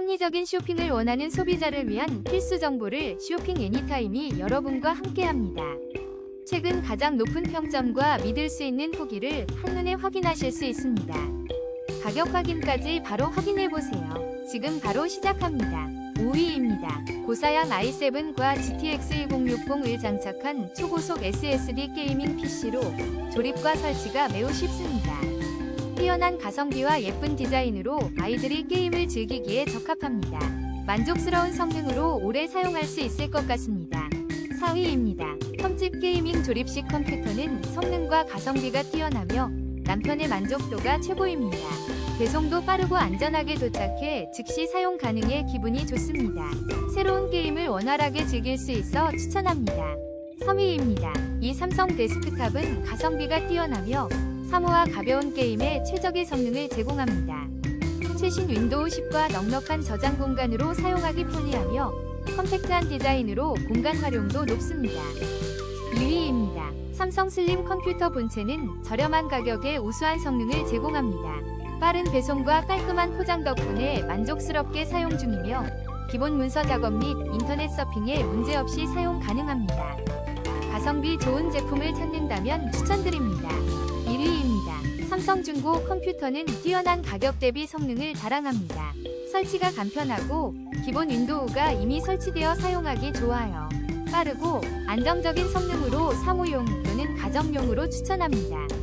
합리적인 쇼핑을 원하는 소비자를 위한 필수 정보를 쇼핑 애니타임이 여러분과 함께합니다. 최근 가장 높은 평점과 믿을 수 있는 후기를 한눈에 확인하실 수 있습니다. 가격 확인까지 바로 확인해보세요. 지금 바로 시작합니다. 5위입니다. 고사양 i7과 GTX 1060을 장착한 초고속 SSD 게이밍 PC로 조립과 설치가 매우 쉽습니다. 뛰어난 가성비와 예쁜 디자인으로 아이들이 게임을 즐기기에 적합합니다. 만족스러운 성능으로 오래 사용할 수 있을 것 같습니다. 4위입니다. 텀집 게이밍 조립식 컴퓨터는 성능과 가성비가 뛰어나며 남편의 만족도가 최고입니다. 배송도 빠르고 안전하게 도착해 즉시 사용 가능해 기분이 좋습니다. 새로운 게임을 원활하게 즐길 수 있어 추천합니다. 3위입니다. 이 삼성 데스크탑은 가성비가 뛰어나며 사무와 가벼운 게임에 최적의 성능을 제공합니다. 최신 윈도우 10과 넉넉한 저장 공간으로 사용하기 편리하며 컴팩트한 디자인으로 공간 활용도 높습니다. 2위입니다. 삼성 슬림 컴퓨터 본체는 저렴한 가격에 우수한 성능을 제공합니다. 빠른 배송과 깔끔한 포장 덕분에 만족스럽게 사용 중이며 기본 문서 작업 및 인터넷 서핑에 문제없이 사용 가능합니다. 가성비 좋은 제품을 찾는다면 추천드립니다. 1위입니다. 삼성 중고 컴퓨터는 뛰어난 가격 대비 성능을 자랑합니다. 설치가 간편하고 기본 윈도우가 이미 설치되어 사용하기 좋아요. 빠르고 안정적인 성능으로 사무용 또는 가정용으로 추천합니다.